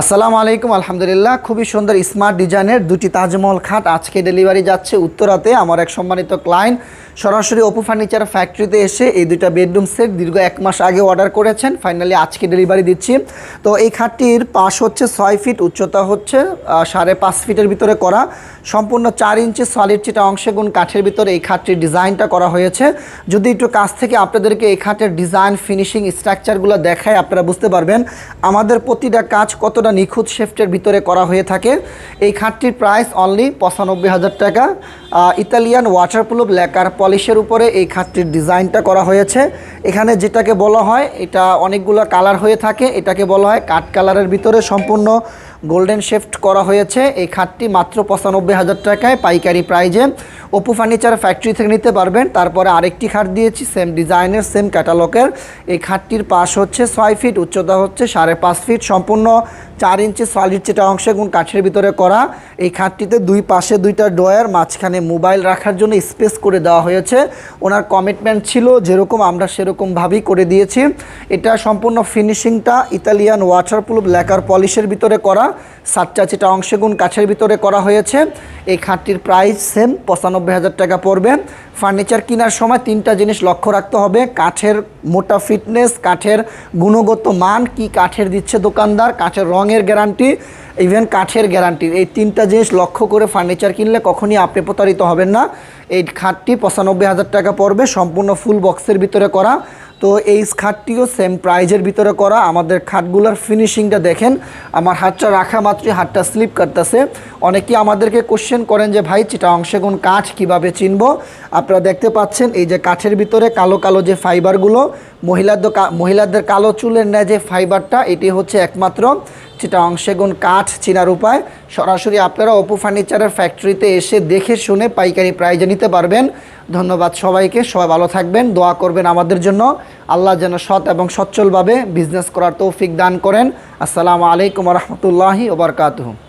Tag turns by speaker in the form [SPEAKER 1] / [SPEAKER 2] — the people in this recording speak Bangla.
[SPEAKER 1] আসসালামু আলাইকুম, আলহামদুলিল্লাহ। খুবই সুন্দর স্মার্ট ডিজাইনের দুটি তাজমহল খাট আজকে ডেলিভারি যাচ্ছে উত্তরাতে। আমার এক সম্মানিত ক্লায়েন্ট সরাসরি অপু ফার্নিচার ফ্যাক্টরিতে এসে এই দুইটা বেডরুম সেট দীর্ঘ এক মাস আগে অর্ডার করেছেন। ফাইনালি আজকে ডেলিভারি দিচ্ছি। তো এই খাটটির পাশ হচ্ছে ছয় ফিট উচ্চতা হচ্ছে সাড়ে পাঁচ ফিটের ভিতরে করা। সম্পূর্ণ চার ইঞ্চি সলিড চিটা অংশে গুণ কাঠের ভিতরে এই খাটটির ডিজাইনটা করা হয়েছে। যদি একটু কাছ থেকে আপনাদেরকে এই খাটের ডিজাইন ফিনিশিং স্ট্রাকচারগুলো দেখায়, আপনারা বুঝতে পারবেন। আমাদের প্রতিটা কাজ কতটা নিখুঁত শেফটের ভিতরে করা হয়ে থাকে? এই খাটটির প্রাইস অনলি পঁচানব্বই হাজার টাকা। ইতালিয়ান ওয়াটারপ্রুফ লেকার পলিশের উপরে এই খাটটির ডিজাইনটা করা হয়েছে। এখানে যেটাকে বলা হয়, এটা অনেকগুলো কালার হয়ে থাকে। এটাকে বলা হয় কাঠ কালারের ভিতরে সম্পূর্ণ গোল্ডেন শেফট করা হয়েছে। এই খাটটি মাত্র পঁচানব্বই হাজার টাকায় পাইকারি প্রাইজে অপু ফার্নিচার ফ্যাক্টরি থেকে নিতে পারবেন। তারপরে আরেকটি খাট দিয়েছি সেম ডিজাইনের সেম ক্যাটালগের এই খাটটির পাশ হচ্ছে ছয় ফিট উচ্চতা হচ্ছে সাড়ে পাঁচ ফিট সম্পূর্ণ চার ইঞ্চি সলিড চেটা অংশে গুণ কাঠের ভিতরে করা। এই খাটটিতে দুই পাশে দুইটা ডয়ার মাঝখানে মোবাইল রাখার জন্য স্পেস করে দেওয়া হয়েছে। ওনার কমিটমেন্ট ছিল যেরকম আমরা সেরকমভাবেই করে দিয়েছি। এটা সম্পূর্ণ ফিনিশিংটা ইতালিয়ান ওয়াটারপ্রুফ লেকার পলিশের ভিতরে করা। সাতটা চেটা অংশে গুণ কাঠের ভিতরে করা হয়েছে। এই খাটটির প্রাইস সেম পঁচানব্বই হাজার টাকা পড়বে। ফার্নিচার কেনার সময় তিনটা জিনিস লক্ষ্য রাখতে হবে। কাঠের মোটা ফিটনেস কাঠের গুণগত মান, কি কাঠের দিচ্ছে দোকানদার, কাঠের রঙের গ্যারান্টি ইভেন কাঠের গ্যারান্টি এই তিনটা জিনিস লক্ষ্য করে ফার্নিচার কিনলে কখনই আপনি প্রতারিত হবেন না। এই খাটটি পঁচানব্বই হাজার টাকা পড়বে, সম্পূর্ণ ফুল বক্সের ভিতরে করা। তো এই খাটটিও সেম প্রাইজের ভিতরে করা। আমাদের খাটগুলোর ফিনিশিংটা দেখেন। আমার হাতটা রাখা মাত্রই হাতটা স্লিপ করতেছে অনেকেই আমাদেরকে কোশ্চেন করেন যে, ভাই চিটা অংশে কোন কাঠ কীভাবে চিনব? আপনারা দেখতে পাচ্ছেন, এই যে কাঠের ভিতরে কালো কালো যে ফাইবারগুলো, মহিলাদের মহিলাদের কালো চুলের নেয় যে ফাইবারটা, এটি হচ্ছে একমাত্র চিটা অংশে গুণ কাঠ চিনার উপায়। সরাসরি আপনারা অপু ফার্নিচারের ফ্যাক্টরিতে এসে দেখে শুনে পাইকারি প্রাইজে নিতে পারবেন। ধন্যবাদ সবাইকে, সবাই ভালো থাকবেন, দোয়া করবেন আমাদের জন্য। আল্লাহ যেন সৎ এবং সচ্ছলভাবে বিজনেস করার তৌফিক দান করেন। আসসালামু আলাইকুম রহমতুল্লাহি ওবরকাতহ